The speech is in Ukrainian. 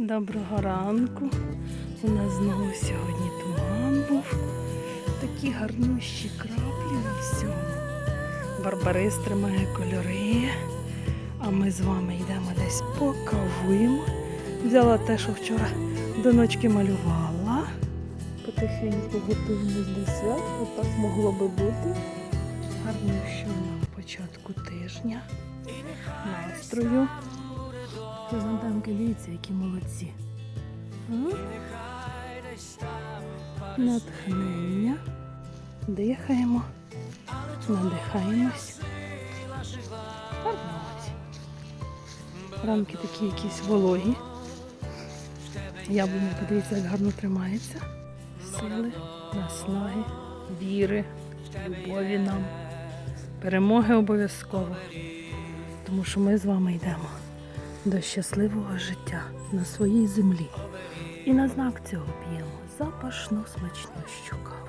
Доброго ранку. У нас знову сьогодні туман був. Такі гарнющі краплі на всьому. Барбарис тримає кольори. А ми з вами йдемо десь покавуємо. Взяла те, що вчора доночки малювала. Потихеньку готуємось до свят. Отак могло би бути. Гарнющу на початку тижня. Настрою. Дивіться, які молодці. А? Натхнення. Дихаємо, надихаємось. Рамки такі якісь вологі. Яблуня, подивіться, як гарно тримається. Сили, наснаги, віри, любові нам. Перемоги обов'язково. Тому що ми з вами йдемо до щасливого життя на своїй землі. І на знак цього п'ємо запашну смачну каву.